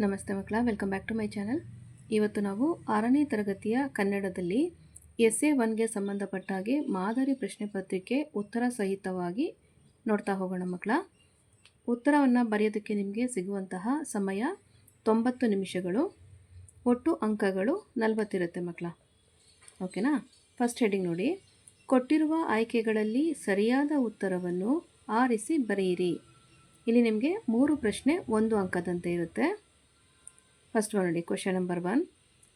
ನಮಸ್ತೆ ಮಕ್ಕಳ welcome back to my channel ಇವತ್ತು ನಾವು ಆರನೇ ತರಗತಿಯ ಕನ್ನಡದಲ್ಲಿ ಎಸ್ ಎ ಒನ್ಗೆ ಸಂಬಂಧಪಟ್ಟ ಹಾಗೆ ಮಾದರಿ ಪ್ರಶ್ನೆ ಪತ್ರಿಕೆ ಉತ್ತರ ಸಹಿತವಾಗಿ ನೋಡ್ತಾ ಹೋಗೋಣ ಮಕ್ಕಳ. ಉತ್ತರವನ್ನು ಬರೆಯೋದಕ್ಕೆ ನಿಮಗೆ ಸಿಗುವಂತಹ ಸಮಯ ತೊಂಬತ್ತು ನಿಮಿಷಗಳು, ಒಟ್ಟು ಅಂಕಗಳು ನಲವತ್ತಿರುತ್ತೆ ಮಕ್ಕಳ. ಓಕೆನಾ ಫಸ್ಟ್ ಹೆಡಿಂಗ್ ನೋಡಿ. ಕೊಟ್ಟಿರುವ ಆಯ್ಕೆಗಳಲ್ಲಿ ಸರಿಯಾದ ಉತ್ತರವನ್ನು ಆರಿಸಿ ಬರೆಯಿರಿ. ಇಲ್ಲಿ ನಿಮಗೆ ಮೂರು ಪ್ರಶ್ನೆ, ಒಂದು ಅಂಕದಂತೆ ಇರುತ್ತೆ. ಫಸ್ಟ್ ನೋಡಿ ಕ್ವಶನ್ ನಂಬರ್ ಒನ್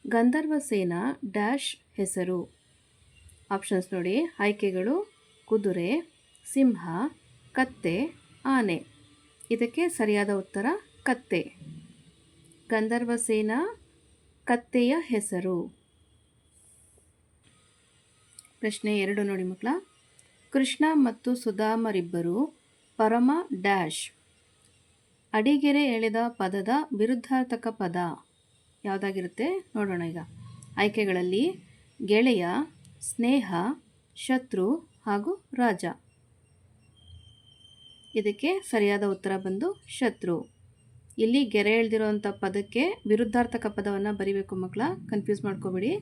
ಗಂಧರ್ವ ಸೇನಾ ಡ್ಯಾಶ್ ಹೆಸರು ಆಪ್ಷನ್ಸ್ ನೋಡಿ ಆಯ್ಕೆಗಳು ಕುದುರೆ ಸಿಂಹ ಕತ್ತೆ ಆನೆ ಇದಕ್ಕೆ ಸರಿಯಾದ ಉತ್ತರ, ಕತ್ತೆ. ಗಂಧರ್ವ ಸೇನಾ ಕತ್ತೆಯ ಹೆಸರು ಪ್ರಶ್ನೆ ಎರಡು ನೋಡಿ ಮಕ್ಕಳ. ಕೃಷ್ಣ ಮತ್ತು ಸುಧಾಮರಿಬ್ಬರು ಪರಮ ಡ್ಯಾಶ್ ಅಡಿಗೆರೆ ಎಳೆದ ಪದದ ವಿರುದ್ಧಾರ್ಥಕ ಪದ ಯಾವುದಾಗಿರುತ್ತೆ? ನೋಡೋಣ ಈಗ. ಆಯ್ಕೆಗಳಲ್ಲಿ ಗೆಳೆಯ, ಸ್ನೇಹ, ಶತ್ರು ಹಾಗೂ ರಾಜ. ಇದಕ್ಕೆ ಸರಿಯಾದ ಉತ್ತರ ಬಂದು ಶತ್ರು. ಇಲ್ಲಿ ಗೆರೆ ಎಳೆದಿರುವಂಥ ಪದಕ್ಕೆ ವಿರುದ್ಧಾರ್ಥಕ ಪದವನ್ನು ಬರಿಬೇಕು ಮಕ್ಕಳ ಕನ್ಫ್ಯೂಸ್ ಮಾಡ್ಕೋಬೇಡಿ.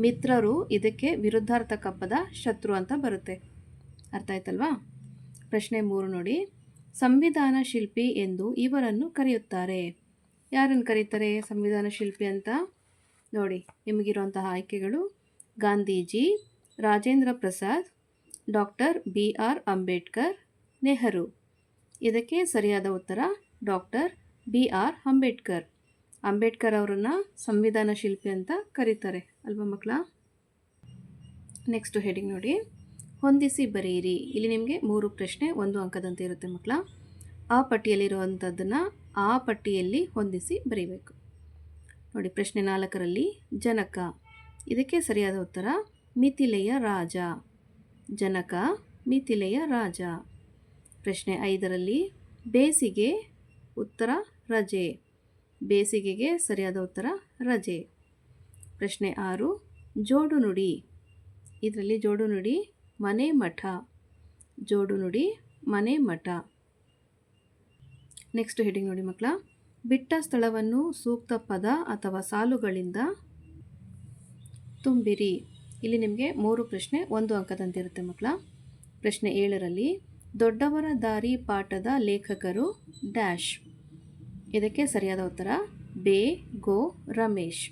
ಮಿತ್ರರು ಇದಕ್ಕೆ ವಿರುದ್ಧಾರ್ಥಕ ಪದ ಶತ್ರು ಅಂತ ಬರುತ್ತೆ. ಅರ್ಥ ಆಯ್ತಲ್ವಾ? ಪ್ರಶ್ನೆ ಮೂರು ನೋಡಿ. ಸಂವಿಧಾನ ಶಿಲ್ಪಿ ಎಂದು ಇವರನ್ನು ಕರೆಯುತ್ತಾರೆ. ಯಾರನ್ನು ಕರೀತಾರೆ ಸಂವಿಧಾನ ಶಿಲ್ಪಿ ಅಂತ? ನೋಡಿ, ನಿಮಗಿರುವಂತಹ ಆಯ್ಕೆಗಳು. Gandhiji, Rajendra Prasad, doctor B R Ambedkar, Nehru. ಇದಕ್ಕೆ ಸರಿಯಾದ ಉತ್ತರ, doctor B R Ambedkar. Ambedkar ಅವರನ್ನು ಸಂವಿಧಾನ ಶಿಲ್ಪಿ ಅಂತ ಕರೀತಾರೆ. ಅಲ್ವಾ ಮಕ್ಕಳ? ನೆಕ್ಸ್ಟ್ ಹೆಡಿಂಗ್ ನೋಡಿ. ಹೊಂದಿಸಿ ಬರೆಯಿರಿ. ಇಲ್ಲಿ ನಿಮಗೆ ಮೂರು ಪ್ರಶ್ನೆ, ಒಂದು ಅಂಕದಂತೆ ಇರುತ್ತೆ ಮಕ್ಕಳ. ಆ ಪಟ್ಟಿಯಲ್ಲಿರುವಂಥದ್ದನ್ನು ಆ ಪಟ್ಟಿಯಲ್ಲಿ ಹೊಂದಿಸಿ ಬರೀಬೇಕು. ನೋಡಿ, ಪ್ರಶ್ನೆ ನಾಲ್ಕರಲ್ಲಿ, ಜನಕ. ಇದಕ್ಕೆ ಸರಿಯಾದ ಉತ್ತರ, ಮಿಥಿಲೆಯ ರಾಜ. ಜನಕ, ಮಿಥಿಲೆಯ ರಾಜ. ಪ್ರಶ್ನೆ ಐದರಲ್ಲಿ, ಬೇಸಿಗೆ ಉತ್ತರ, ರಜೆ. ಬೇಸಿಗೆಗೆ ಸರಿಯಾದ ಉತ್ತರ, ರಜೆ. ಪ್ರಶ್ನೆ ಆರು ಜೋಡು ನುಡಿ ಇದರಲ್ಲಿ ಜೋಡು ನುಡಿ ಮನೆ ಮಠ. ಜೋಡು ನುಡಿ, ಮನೆ ಮಠ. ನೆಕ್ಸ್ಟ್ ಹೆಡಿಂಗ್ ನೋಡಿ ಮಕ್ಕಳ. ಬಿಟ್ಟ ಸ್ಥಳವನ್ನು ಸೂಕ್ತ ಪದ ಅಥವಾ ಸಾಲುಗಳಿಂದ ತುಂಬಿರಿ. ಇಲ್ಲಿ ನಿಮಗೆ ಮೂರು ಪ್ರಶ್ನೆ, ಒಂದು ಅಂಕದಂತಿರುತ್ತೆ ಮಕ್ಕಳ. ಪ್ರಶ್ನೆ ಏಳರಲ್ಲಿ, ದೊಡ್ಡವರ ದಾರಿ ಪಾಠದ ಲೇಖಕರು ಡ್ಯಾಶ್. ಇದಕ್ಕೆ ಸರಿಯಾದ ಉತ್ತರ, ಬೇ, ಗೋ, ರಮೇಶ್.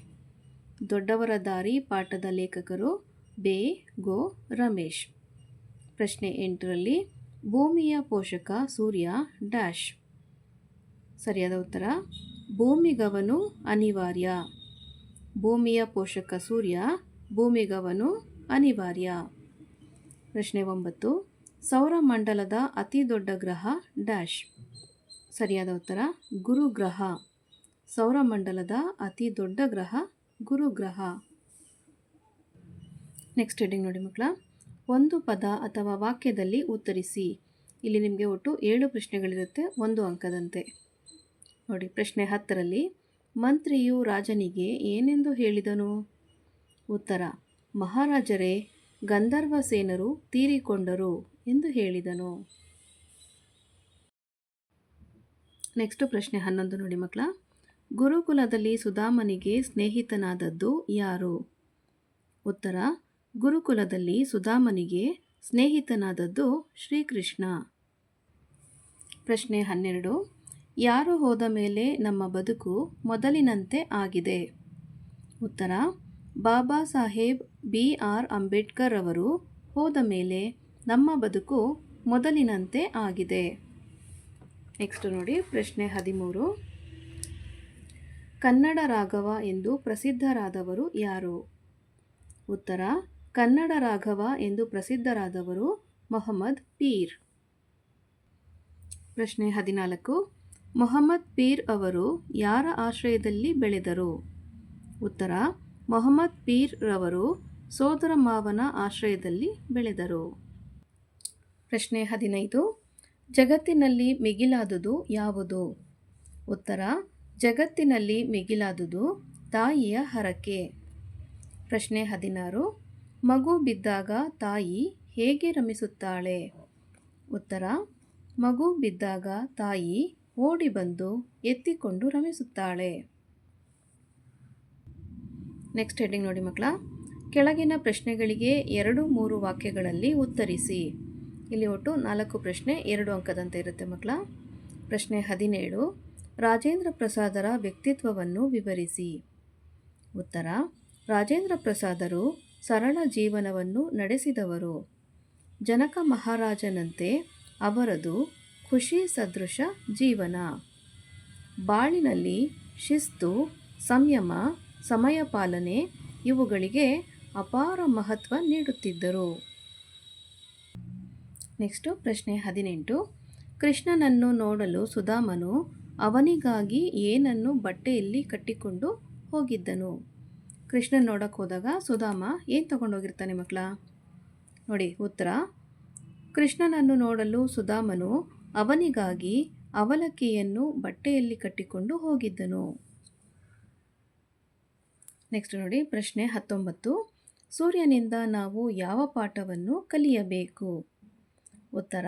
ದೊಡ್ಡವರ ದಾರಿ ಪಾಠದ ಲೇಖಕರು ಬೇ, ಗೋ, ರಮೇಶ್. ಪ್ರಶ್ನೆ ಎಂಟರಲ್ಲಿ ಭೂಮಿಯ ಪೋಷಕ ಸೂರ್ಯ ಡ್ಯಾಶ್. ಸರಿಯಾದ ಉತ್ತರ, ಭೂಮಿಗವನು ಅನಿವಾರ್ಯ. ಭೂಮಿಯ ಪೋಷಕ ಸೂರ್ಯ, ಭೂಮಿಗವನು ಅನಿವಾರ್ಯ. ಪ್ರಶ್ನೆ ಒಂಬತ್ತು, ಸೌರಮಂಡಲದ ಅತಿ ದೊಡ್ಡ ಗ್ರಹ ಡ್ಯಾಶ್. ಸರಿಯಾದ ಉತ್ತರ, ಗುರುಗ್ರಹ. ಸೌರಮಂಡಲದ ಅತಿ ದೊಡ್ಡ ಗ್ರಹ ಗುರುಗ್ರಹ. ನೆಕ್ಸ್ಟ್ ಹೆಡಿಂಗ್ ನೋಡಿ ಮಕ್ಕಳ. ಒಂದು ಪದ ಅಥವಾ ವಾಕ್ಯದಲ್ಲಿ ಉತ್ತರಿಸಿ. ಇಲ್ಲಿ ನಿಮಗೆ ಒಟ್ಟು ಏಳು ಪ್ರಶ್ನೆಗಳಿರುತ್ತೆ, ಒಂದು ಅಂಕದಂತೆ. ನೋಡಿ, ಪ್ರಶ್ನೆ ಹತ್ತರಲ್ಲಿ, ಮಂತ್ರಿಯು ರಾಜನಿಗೆ ಏನೆಂದು ಹೇಳಿದನು? ಉತ್ತರ, ಮಹಾರಾಜರೇ, ಗಂಧರ್ವ ಸೇನರು ತೀರಿಕೊಂಡರು ಎಂದು ಹೇಳಿದನು. ನೆಕ್ಸ್ಟ್ ಪ್ರಶ್ನೆ ಹನ್ನೊಂದು ನೋಡಿ ಮಕ್ಕಳ. ಗುರುಕುಲದಲ್ಲಿ ಸುಧಾಮನಿಗೆ ಸ್ನೇಹಿತನಾದದ್ದು ಯಾರು? ಉತ್ತರ ಗುರುಕುಲದಲ್ಲಿ ಸುಧಾಮನಿಗೆ ಸ್ನೇಹಿತನಾದದ್ದು ಶ್ರೀಕೃಷ್ಣ. ಪ್ರಶ್ನೆ ಹನ್ನೆರಡು. ಯಾರು ಹೋದ ಮೇಲೆ ನಮ್ಮ ಬದುಕು ಮೊದಲಿನಂತೆ ಆಗಿದೆ? ಉತ್ತರ, ಬಾಬಾ ಸಾಹೇಬ್ ಬಿ. ಆರ್. ಅಂಬೇಡ್ಕರ್ ಅವರು ಹೋದ ಮೇಲೆ ನಮ್ಮ ಬದುಕು ಮೊದಲಿನಂತೆ ಆಗಿದೆ. ನೆಕ್ಸ್ಟ್ ನೋಡಿ, ಪ್ರಶ್ನೆ ಹದಿಮೂರು. ಕನ್ನಡ ರಾಘವ ಎಂದು ಪ್ರಸಿದ್ಧರಾದವರು ಯಾರು? ಉತ್ತರ ಕನ್ನಡ ರಾಘವ ಎಂದು ಪ್ರಸಿದ್ಧರಾದವರು ಮೊಹಮ್ಮದ್ ಪೀರ್. ಪ್ರಶ್ನೆ ಹದಿನಾಲ್ಕು. ಮೊಹಮ್ಮದ್ ಪೀರ್ ಅವರು ಯಾರ ಆಶ್ರಯದಲ್ಲಿ ಬೆಳೆದರು? ಉತ್ತರ. ಮೊಹಮ್ಮದ್ ಪೀರ್ ರವರು ಸೋದರ ಮಾವನ ಆಶ್ರಯದಲ್ಲಿ ಬೆಳೆದರು. ಪ್ರಶ್ನೆ ಹದಿನೈದು. ಜಗತ್ತಿನಲ್ಲಿ ಮಿಗಿಲಾದುದು ಯಾವುದು? ಉತ್ತರ. ಜಗತ್ತಿನಲ್ಲಿ ಮಿಗಿಲಾದುದು ತಾಯಿಯ ಹರಕೆ. ಪ್ರಶ್ನೆ ಹದಿನಾರು. ಮಗು ಬಿದ್ದಾಗ ತಾಯಿ ಹೇಗೆ ರಮಿಸುತ್ತಾಳೆ? ಉತ್ತರ, ಮಗು ಬಿದ್ದಾಗ ತಾಯಿ ಓಡಿ ಬಂದು ಎತ್ತಿಕೊಂಡು ರಮಿಸುತ್ತಾಳೆ. ನೆಕ್ಸ್ಟ್ ಹೆಡ್ಡಿಂಗ್ ನೋಡಿ ಮಕ್ಕಳ. ಕೆಳಗಿನ ಪ್ರಶ್ನೆಗಳಿಗೆ ಎರಡು ಮೂರು ವಾಕ್ಯಗಳಲ್ಲಿ ಉತ್ತರಿಸಿ. ಇಲ್ಲಿ ಒಟ್ಟು ನಾಲ್ಕು ಪ್ರಶ್ನೆ, ಎರಡು ಅಂಕದಂತೆ ಇರುತ್ತೆ ಮಕ್ಕಳ. ಪ್ರಶ್ನೆ ಹದಿನೇಳು, ರಾಜೇಂದ್ರ ಪ್ರಸಾದರ ವ್ಯಕ್ತಿತ್ವವನ್ನು ವಿವರಿಸಿ. ಉತ್ತರ, ರಾಜೇಂದ್ರ ಪ್ರಸಾದರು ಸರಳ ಜೀವನವನ್ನು ನಡೆಸಿದವರು. ಜನಕ ಮಹಾರಾಜನಂತೆ ಅವರದು ಖುಷಿ ಸದೃಶ ಜೀವನ. ಬಾಳಿನಲ್ಲಿ ಶಿಸ್ತು, ಸಂಯಮ, ಸಮಯ ಪಾಲನೆ ಇವುಗಳಿಗೆ ಅಪಾರ ಮಹತ್ವ ನೀಡುತ್ತಿದ್ದರು. ನೆಕ್ಸ್ಟು ಪ್ರಶ್ನೆ ಹದಿನೆಂಟು. ಕೃಷ್ಣನನ್ನು ನೋಡಲು ಸುಧಾಮನು ಅವನಿಗಾಗಿ ಏನನ್ನು ಬಟ್ಟೆಯಲ್ಲಿ ಕಟ್ಟಿಕೊಂಡು ಹೋಗಿದ್ದನು? ಕೃಷ್ಣನ್ ನೋಡಕ್ಕೆ ಹೋದಾಗ ಸುಧಾಮ ಏನು ತಗೊಂಡೋಗಿರ್ತಾನೆ ಮಕ್ಕಳ ನೋಡಿ, ಉತ್ತರ. ಕೃಷ್ಣನನ್ನು ನೋಡಲು ಸುಧಾಮನು ಅವನಿಗಾಗಿ ಅವಲಕ್ಕಿಯನ್ನು ಬಟ್ಟೆಯಲ್ಲಿ ಕಟ್ಟಿಕೊಂಡು ಹೋಗಿದ್ದನು. ನೆಕ್ಸ್ಟ್ ನೋಡಿ, ಪ್ರಶ್ನೆ ಹತ್ತೊಂಬತ್ತು. ಸೂರ್ಯನಿಂದ ನಾವು ಯಾವ ಪಾಠವನ್ನು ಕಲಿಯಬೇಕು? ಉತ್ತರ,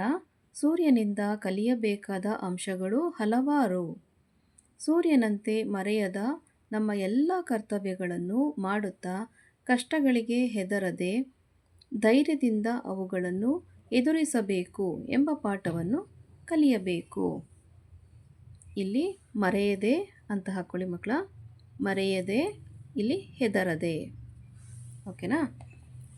ಸೂರ್ಯನಿಂದ ಕಲಿಯಬೇಕಾದ ಅಂಶಗಳು ಹಲವಾರು. ಸೂರ್ಯನಂತೆ ಮರೆಯದ ನಮ್ಮ ಎಲ್ಲ ಕರ್ತವ್ಯಗಳನ್ನು ಮಾಡುತ್ತಾ ಕಷ್ಟಗಳಿಗೆ ಹೆದರದೆ ಧೈರ್ಯದಿಂದ ಅವುಗಳನ್ನು ಎದುರಿಸಬೇಕು ಎಂಬ ಪಾಠವನ್ನು ಕಲಿಯಬೇಕು. ಇಲ್ಲಿ ಮರೆಯದೆ ಅಂತ ಹಾಕ್ಕೊಳ್ಳಿ ಮಕ್ಕಳ, ಮರೆಯದೆ ಇಲ್ಲಿ ಹೆದರದೆ. ಓಕೆನಾ?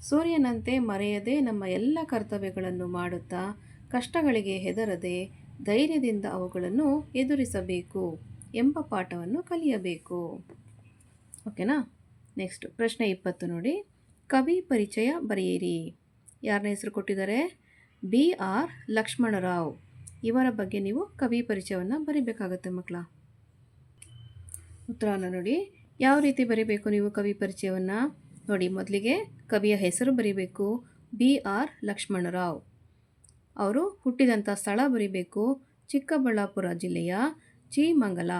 ಸೂರ್ಯನಂತೆ ಮರೆಯದೆ ನಮ್ಮ ಎಲ್ಲ ಕರ್ತವ್ಯಗಳನ್ನು ಮಾಡುತ್ತಾ ಕಷ್ಟಗಳಿಗೆ ಹೆದರದೆ ಧೈರ್ಯದಿಂದ ಅವುಗಳನ್ನು ಎದುರಿಸಬೇಕು. ಎಂಬ ಪಾಠವನ್ನು ಕಲಿಯಬೇಕು. ಓಕೆನಾ? ನೆಕ್ಸ್ಟ್ ಪ್ರಶ್ನೆ ಇಪ್ಪತ್ತು ನೋಡಿ. ಕವಿ ಪರಿಚಯ ಬರೆಯಿರಿ. ಯಾರನ್ನ ಹೆಸರು ಕೊಟ್ಟಿದ್ದಾರೆ? B R Lakshmanrao. ಇವರ ಬಗ್ಗೆ ನೀವು ಕವಿ ಪರಿಚಯವನ್ನು ಬರಿಬೇಕಾಗತ್ತೆ ಮಕ್ಕಳ. ಉತ್ತರವನ್ನು ನೋಡಿ. ಯಾವ ರೀತಿ ಬರಿಬೇಕು ನೀವು ಕವಿ ಪರಿಚಯವನ್ನು? ನೋಡಿ, ಮೊದಲಿಗೆ ಕವಿಯ ಹೆಸರು ಬರಿಬೇಕು. B R Lakshmanrao. ಅವರು ಹುಟ್ಟಿದಂಥ ಸ್ಥಳ ಬರಿಬೇಕು. ಚಿಕ್ಕಬಳ್ಳಾಪುರ ಜಿಲ್ಲೆಯ ಚೀಮಂಗಲ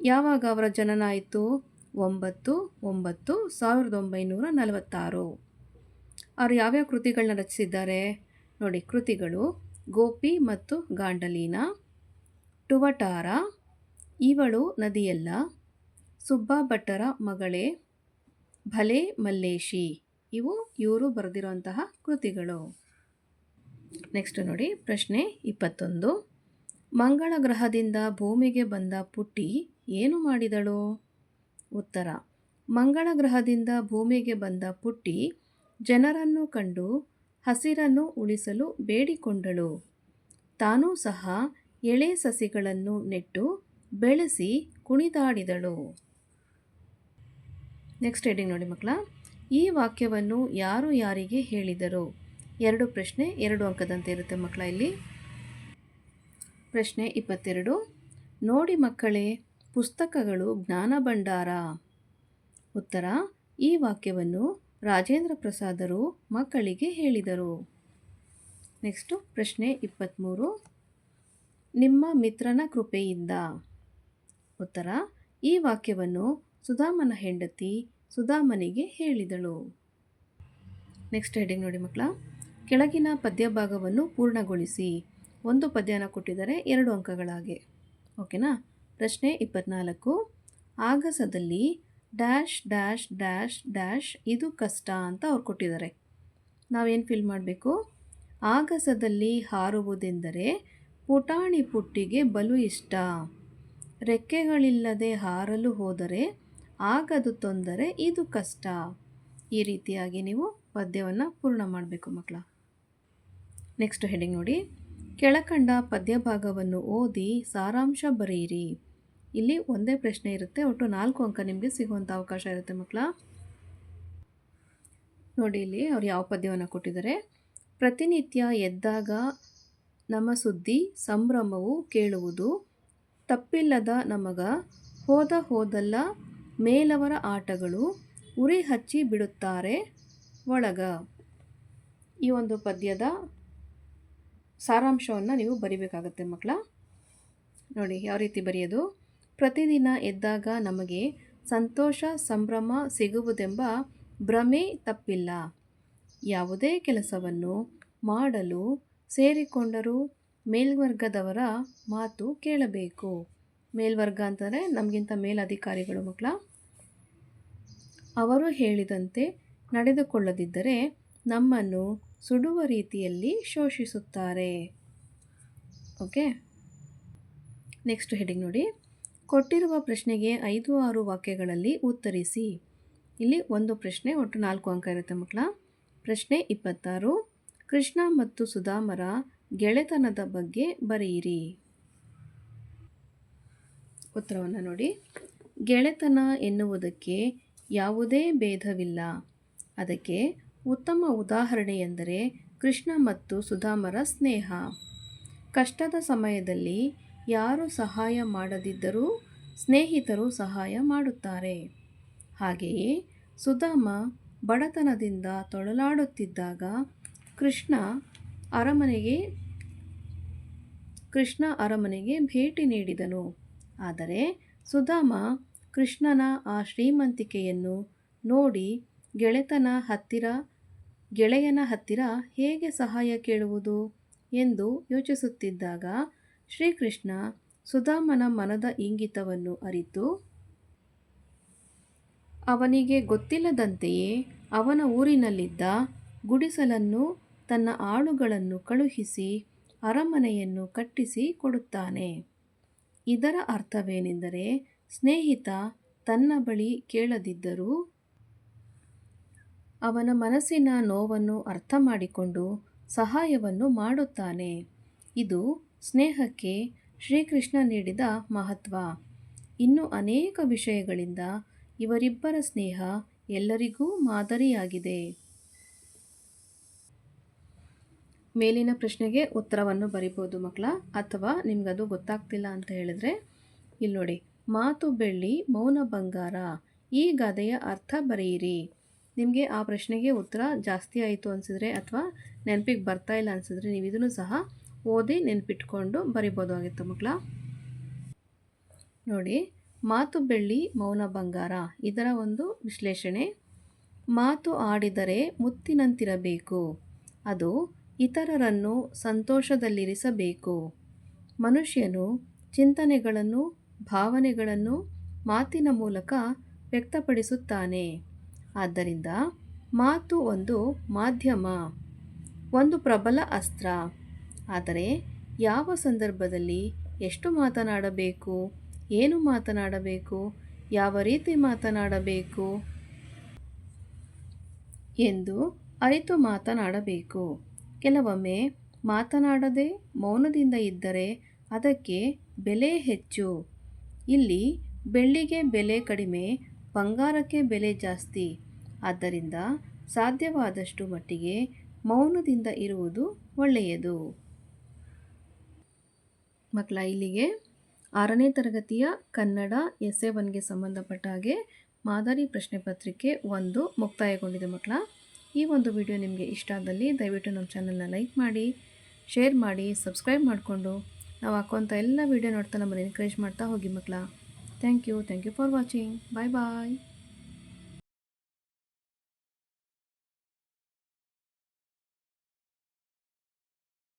ಯಾವಾಗ ಅವರ ಜನನ ಆಯಿತು? ಒಂಬತ್ತು ಒಂಬತ್ತು, ಸಾವಿರದ ಒಂಬೈನೂರ ನಲವತ್ತಾರು. ಅವರು ಯಾವ್ಯಾವ ಕೃತಿಗಳನ್ನ ರಚಿಸಿದ್ದಾರೆ? ನೋಡಿ, ಕೃತಿಗಳು ಗೋಪಿ ಮತ್ತು ಗಾಂಡಲೀನ, ಟುವಟಾರ, ಇವಳು ನದಿಯಲ್ಲ, ಸುಬ್ಬಾ ಭಟ್ಟರ ಮಗಳೇ, ಭಲೆ ಮಲ್ಲೇಶಿ. ಇವು ಇವರು ಬರೆದಿರುವಂತಹ ಕೃತಿಗಳು. ನೆಕ್ಸ್ಟ್ ನೋಡಿ, ಪ್ರಶ್ನೆ ಇಪ್ಪತ್ತೊಂದು. ಮಂಗಳ ಗ್ರಹದಿಂದ ಭೂಮಿಗೆ ಬಂದ ಪುಟ್ಟಿ ಏನು ಮಾಡಿದಳು? ಉತ್ತರ ಮಂಗಳ ಗ್ರಹದಿಂದ ಭೂಮಿಗೆ ಬಂದ ಪುಟ್ಟಿ ಜನರನ್ನು ಕಂಡು ಹಸಿರನ್ನು ಉಳಿಸಲು ಬೇಡಿಕೊಂಡಳು. ತಾನೂ ಸಹ ಎಳೆ ಸಸಿಗಳನ್ನು ನೆಟ್ಟು ಬೆಳೆಸಿ ಕುಣಿದಾಡಿದಳು. ನೆಕ್ಸ್ಟ್ ಹೆಡಿಂಗ್ ನೋಡಿ ಮಕ್ಕಳ, ಈ ವಾಕ್ಯವನ್ನು ಯಾರು ಯಾರಿಗೆ ಹೇಳಿದರು? ಎರಡು ಪ್ರಶ್ನೆ, ಎರಡು ಅಂಕದಂತೆ ಇರುತ್ತೆ ಮಕ್ಕಳ ಇಲ್ಲಿ. ಪ್ರಶ್ನೆ ಇಪ್ಪತ್ತೆರಡು. ನೋಡಿ ಮಕ್ಕಳೇ, ಪುಸ್ತಕಗಳು ಜ್ಞಾನ ಭಂಡಾರ. ಉತ್ತರ, ಈ ವಾಕ್ಯವನ್ನು ರಾಜೇಂದ್ರ ಪ್ರಸಾದರು ಮಕ್ಕಳಿಗೆ ಹೇಳಿದರು. ನೆಕ್ಸ್ಟು ಪ್ರಶ್ನೆ ಇಪ್ಪತ್ತ್ಮೂರು ನಿಮ್ಮ ಮಿತ್ರನ ಕೃಪೆಯಿಂದ. ಉತ್ತರ, ಈ ವಾಕ್ಯವನ್ನು ಸುಧಾಮನ ಹೆಂಡತಿ ಸುಧಾಮನಿಗೆ ಹೇಳಿದಳು. ನೆಕ್ಸ್ಟ್ ಹೆಡಿಂಗ್ ನೋಡಿ ಮಕ್ಕಳ, ಕೆಳಗಿನ ಪದ್ಯಭಾಗವನ್ನು ಪೂರ್ಣಗೊಳಿಸಿ. ಒಂದು ಪದ್ಯನ ಕೊಟ್ಟಿದ್ದಾರೆ ಎರಡು ಅಂಕಗಳಾಗಿ. ಓಕೆನಾ? ಪ್ರಶ್ನೆ ಇಪ್ಪತ್ನಾಲ್ಕು. ಆಗಸದಲ್ಲಿ ಡ್ಯಾಶ್ ಡ್ಯಾಶ್ ಡ್ಯಾಶ್ ಡ್ಯಾಶ್ ಇದು ಕಷ್ಟ ಅಂತ ಅವ್ರು ಕೊಟ್ಟಿದ್ದಾರೆ. ನಾವೇನು ಫಿಲ್ ಮಾಡಬೇಕು? ಆಗಸದಲ್ಲಿ ಹಾರುವುದೆಂದರೆ ಪುಟಾಣಿ ಪುಟ್ಟಿಗೆ ಬಲು ಇಷ್ಟ. ರೆಕ್ಕೆಗಳಿಲ್ಲದೆ ಹಾರಲು ಹೋದರೆ ಆಗದು ತೊಂದರೆ ಇದು ಕಷ್ಟ. ಈ ರೀತಿಯಾಗಿ ನೀವು ಪದ್ಯವನ್ನು ಪೂರ್ಣ ಮಾಡಬೇಕು ಮಕ್ಕಳ. ನೆಕ್ಸ್ಟ್ ಹೆಡಿಂಗ್ ನೋಡಿ. ಕೆಳಕಂಡ ಪದ್ಯಭಾಗವನ್ನು ಓದಿ ಸಾರಾಂಶ ಬರೆಯಿರಿ. ಇಲ್ಲಿ ಒಂದೇ ಪ್ರಶ್ನೆ ಇರುತ್ತೆ, ಒಟ್ಟು ನಾಲ್ಕು ಅಂಕ ನಿಮಗೆ ಸಿಗುವಂಥ ಅವಕಾಶ ಇರುತ್ತೆ ಮಕ್ಕಳ. ನೋಡಿ ಇಲ್ಲಿ ಅವ್ರು ಯಾವ ಪದ್ಯವನ್ನು ಕೊಟ್ಟಿದ್ದಾರೆ. ಪ್ರತಿನಿತ್ಯ ಎದ್ದಾಗ ನಮ್ಮ ಸುದ್ದಿ, ಸಂಭ್ರಮವು ಕೇಳುವುದು. ತಪ್ಪಿಲ್ಲದ ನಮಗ ಹೋದ ಹೋದಲ್ಲ ಮೇಲವರ ಆಟಗಳು. ಉರಿ ಹಚ್ಚಿ ಬಿಡುತ್ತಾರೆ ಒಳಗ. ಈ ಒಂದು ಪದ್ಯದ ಸಾರಾಂಶವನ್ನು ನೀವು ಬರಿಬೇಕಾಗತ್ತೆ ಮಕ್ಕಳ. ನೋಡಿ ಯಾವ ರೀತಿ ಬರೆಯೋದು? ಪ್ರತಿದಿನ ಎದ್ದಾಗ ನಮಗೆ ಸಂತೋಷ, ಸಂಭ್ರಮ ಸಿಗುವುದೆಂಬ ಭ್ರಮೆ ತಪ್ಪಿಲ್ಲ. ಯಾವುದೇ ಕೆಲಸವನ್ನು ಮಾಡಲು ಸೇರಿಕೊಂಡರೂ ಮೇಲ್ವರ್ಗದವರ ಮಾತು ಕೇಳಬೇಕು. ಮೇಲ್ವರ್ಗ ಅಂತಂದರೆ ನಮಗಿಂತ ಮೇಲಧಿಕಾರಿಗಳು ಮಕ್ಕಳ. ಅವರು ಹೇಳಿದಂತೆ ನಡೆದುಕೊಳ್ಳದಿದ್ದರೆ ನಮ್ಮನ್ನು ಸುಡುವ ರೀತಿಯಲ್ಲಿ ಶೋಷಿಸುತ್ತಾರೆ. ಓಕೆ? ನೆಕ್ಸ್ಟ್ ಹೆಡಿಂಗ್ ನೋಡಿ. ಕೊಟ್ಟಿರುವ ಪ್ರಶ್ನೆಗೆ ಐದು ಆರು ವಾಕ್ಯಗಳಲ್ಲಿ ಉತ್ತರಿಸಿ. ಇಲ್ಲಿ ಒಂದು ಪ್ರಶ್ನೆ, ಒಟ್ಟು ನಾಲ್ಕು ಅಂಕ ಇರುತ್ತೆ ಮಕ್ಕಳ. ಪ್ರಶ್ನೆ ಇಪ್ಪತ್ತಾರು. ಕೃಷ್ಣ ಮತ್ತು ಸುಧಾಮರ ಗೆಳೆತನದ ಬಗ್ಗೆ ಬರೆಯಿರಿ. ಉತ್ತರವನ್ನು ನೋಡಿ. ಗೆಳೆತನ ಎನ್ನುವುದಕ್ಕೆ ಯಾವುದೇ ಭೇದವಿಲ್ಲ. ಅದಕ್ಕೆ ಉತ್ತಮ ಉದಾಹರಣೆಯೆಂದರೆ ಕೃಷ್ಣ ಮತ್ತು ಸುಧಾಮರ ಸ್ನೇಹ. ಕಷ್ಟದ ಸಮಯದಲ್ಲಿ ಯಾರು ಸಹಾಯ ಮಾಡದಿದ್ದರೂ ಸ್ನೇಹಿತರು ಸಹಾಯ ಮಾಡುತ್ತಾರೆ. ಹಾಗೆಯೇ ಸುಧಾಮ ಬಡತನದಿಂದ ತೊಳಲಾಡುತ್ತಿದ್ದಾಗ ಕೃಷ್ಣ ಅರಮನೆಗೆ ಕೃಷ್ಣ ಅರಮನೆಗೆ ಭೇಟಿ ನೀಡಿದನು. ಆದರೆ ಸುಧಾಮ ಕೃಷ್ಣನ ಆ ಶ್ರೀಮಂತಿಕೆಯನ್ನು ನೋಡಿ ಗೆಳೆತನ ಹತ್ತಿರ ಗೆಳೆಯನ ಹತ್ತಿರ ಹೇಗೆ ಸಹಾಯ ಕೇಳುವುದು ಎಂದು ಯೋಚಿಸುತ್ತಿದ್ದಾಗ ಶ್ರೀಕೃಷ್ಣ ಸುಧಾಮನ ಮನದ ಇಂಗಿತವನ್ನು ಅರಿತು, ಅವನಿಗೆ ಗೊತ್ತಿಲ್ಲದಂತೆಯೇ ಅವನ ಊರಿನಲ್ಲಿದ್ದ ಗುಡಿಸಲನ್ನು ತನ್ನ ಆಳುಗಳನ್ನು ಕಳುಹಿಸಿ ಅರಮನೆಯನ್ನು ಕಟ್ಟಿಸಿ ಕೊಡುತ್ತಾನೆ. ಇದರ ಅರ್ಥವೇನೆಂದರೆ ಸ್ನೇಹಿತ ತನ್ನ ಬಳಿ ಕೇಳದಿದ್ದರೂ ಅವನ ಮನಸ್ಸಿನ ನೋವನ್ನು ಅರ್ಥ ಮಾಡಿಕೊಂಡು ಸಹಾಯವನ್ನು ಮಾಡುತ್ತಾನೆ. ಇದು ಸ್ನೇಹಕ್ಕೆ ಶ್ರೀಕೃಷ್ಣ ನೀಡಿದ ಮಹತ್ವ. ಇನ್ನು ಅನೇಕ ವಿಷಯಗಳಿಂದ ಇವರಿಬ್ಬರ ಸ್ನೇಹ ಎಲ್ಲರಿಗೂ ಮಾದರಿಯಾಗಿದೆ. ಮೇಲಿನ ಪ್ರಶ್ನೆಗೆ ಉತ್ತರವನ್ನು ಬರಿಬೋದು ಮಕ್ಕಳ? ಅಥವಾ ನಿಮಗದು ಗೊತ್ತಾಗ್ತಿಲ್ಲ ಅಂತ ಹೇಳಿದ್ರೆ? ಇಲ್ಲಿ ನೋಡಿ ಮಾತು ಬೆಳ್ಳಿ ಮೌನ ಬಂಗಾರ. ಈ ಗಾದೆಯ ಅರ್ಥ ಬರೆಯಿರಿ. ನಿಮಗೆ ಆ ಪ್ರಶ್ನೆಗೆ ಉತ್ತರ ಜಾಸ್ತಿ ಆಯಿತು ಅನಿಸಿದ್ರೆ ಅಥವಾ ನೆನಪಿಗೆ ಬರ್ತಾ ಇಲ್ಲ ಅನಿಸಿದ್ರೆ ನೀವು ಇದನ್ನು ಸಹ ಓದಿ ನೆನಪಿಟ್ಕೊಂಡು ಬರಿಬೋದಾಗಿತ್ತು ಮಕ್ಕಳ. ನೋಡಿ, ಮಾತು ಬೆಳ್ಳಿ ಮೌನ ಬಂಗಾರ, ಇದರ ಒಂದು ವಿಶ್ಲೇಷಣೆ. ಮಾತು ಆಡಿದರೆ ಮುತ್ತಿನಂತಿರಬೇಕು, ಅದು ಇತರರನ್ನು ಸಂತೋಷದಲ್ಲಿರಿಸಬೇಕು. ಮನುಷ್ಯನು ಚಿಂತನೆಗಳನ್ನು, ಭಾವನೆಗಳನ್ನು ಮಾತಿನ ಮೂಲಕ ವ್ಯಕ್ತಪಡಿಸುತ್ತಾನೆ. ಆದ್ದರಿಂದ ಮಾತು ಒಂದು ಮಾಧ್ಯಮ, ಒಂದು ಪ್ರಬಲ ಅಸ್ತ್ರ. ಆದರೆ ಯಾವ ಸಂದರ್ಭದಲ್ಲಿ ಎಷ್ಟು ಮಾತನಾಡಬೇಕು, ಏನು ಮಾತನಾಡಬೇಕು, ಯಾವ ರೀತಿ ಮಾತನಾಡಬೇಕು ಎಂದು ಅರಿತು ಮಾತನಾಡಬೇಕು. ಕೆಲವೊಮ್ಮೆ ಮಾತನಾಡದೆ ಮೌನದಿಂದ ಇದ್ದರೆ ಅದಕ್ಕೆ ಬೆಲೆ ಹೆಚ್ಚು. ಇಲ್ಲಿ ಬೆಳ್ಳಿಗೆ ಬೆಲೆ ಕಡಿಮೆ, ಬಂಗಾರಕ್ಕೆ ಬೆಲೆ ಜಾಸ್ತಿ. ಆದ್ದರಿಂದ ಸಾಧ್ಯವಾದಷ್ಟು ಮಟ್ಟಿಗೆ ಮೌನದಿಂದ ಇರುವುದು ಒಳ್ಳೆಯದು. ಮಕ್ಕಳ, ಇಲ್ಲಿಗೆ ಆರನೇ ತರಗತಿಯ ಕನ್ನಡ ಎಸ್ ಎ ಒನ್ಗೆ ಸಂಬಂಧಪಟ್ಟ ಹಾಗೆ ಮಾದರಿ ಪ್ರಶ್ನೆ ಪತ್ರಿಕೆ ಒಂದು ಮುಕ್ತಾಯಗೊಂಡಿದೆ ಮಕ್ಕಳ. ಈ ಒಂದು ವಿಡಿಯೋ ನಿಮಗೆ ಇಷ್ಟ ಆದಲ್ಲಿ ದಯವಿಟ್ಟು ನಮ್ಮ ಚಾನಲ್ನ ಲೈಕ್ ಮಾಡಿ ಶೇರ್ ಮಾಡಿ ಸಬ್ಸ್ಕ್ರೈಬ್ ಮಾಡಿಕೊಂಡು ನಾವು ಹಾಕುವಂಥ ಎಲ್ಲ ವಿಡಿಯೋ ನೋಡ್ತಾ ನಮ್ಮನ್ನು ಎನ್ಕರೇಜ್ ಮಾಡ್ತಾ ಹೋಗಿ ಮಕ್ಕಳ. Thank you thank you for watching bye bye